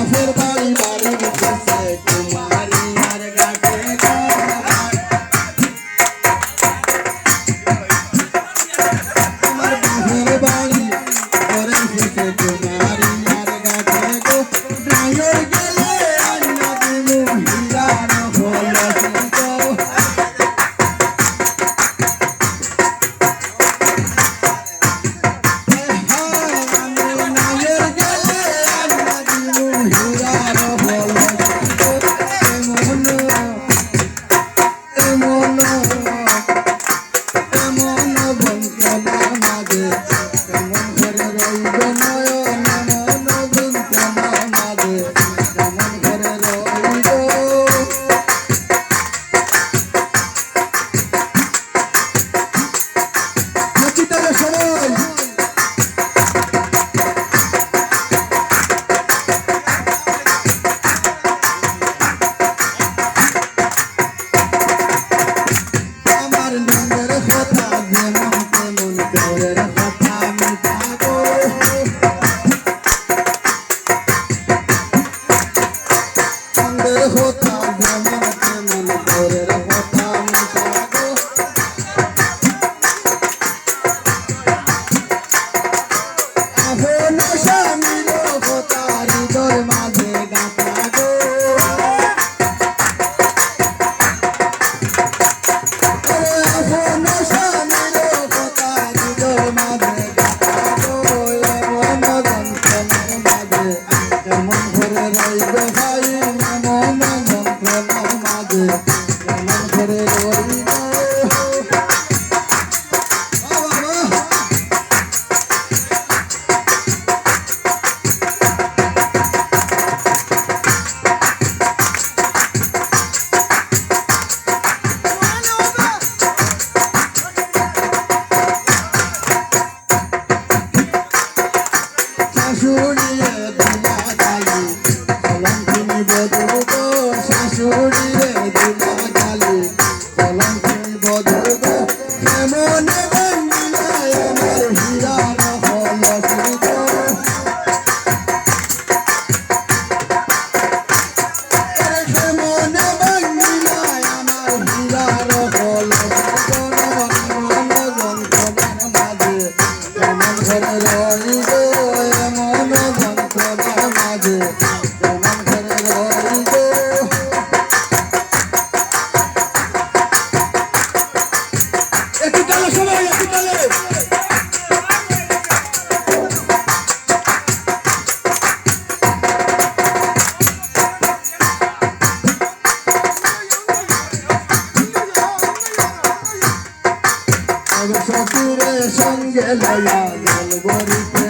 আমার সবাই এমন সঙ্গে লয়া গেল